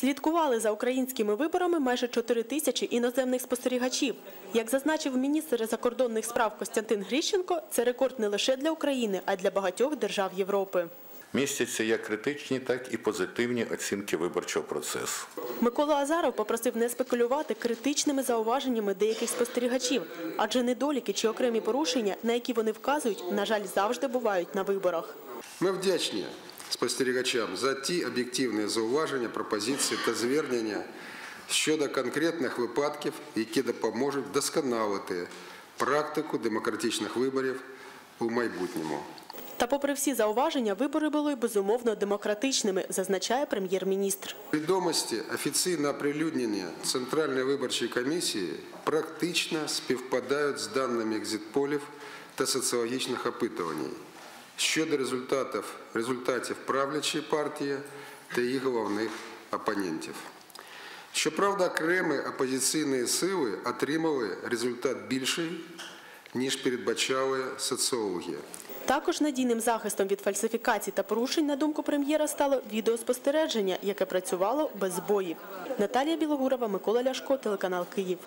Слідкували за українськими виборами майже 4 тисячі іноземних спостерігачів. Як зазначив міністр закордонних справ Костянтин Гріщенко, це рекорд не лише для України, а й для багатьох держав Європи. Містяться як критичні, так і позитивні оцінки виборчого процесу. Микола Азаров попросив не спекулювати критичними зауваженнями деяких спостерігачів, адже недоліки чи окремі порушення, на які вони вказують, на жаль, завжди бувають на виборах. Ми вдячні спостерігачам за ті об'єктивні зауваження, пропозиції та звернення щодо конкретних випадків, які допоможуть вдосконалити практику демократичних виборів у майбутньому. Та попри всі зауваження, вибори були безумовно демократичними, зазначає прем'єр-міністр. Відомості офіційно оприлюднені Центральної виборчої комісії практично співпадають з даними екзитполів та соціологічних опитувань щодо результатів, результатів правлячої партії та її головних опонентів. Щоправда, окремі опозиційні сили отримали результат більший, ніж передбачали соціологи. Також надійним захистом від фальсифікацій та порушень, на думку прем'єра, стало відеоспостереження, яке працювало без збоїв. Наталія Білогурова, Микола Ляшко, телеканал Київ.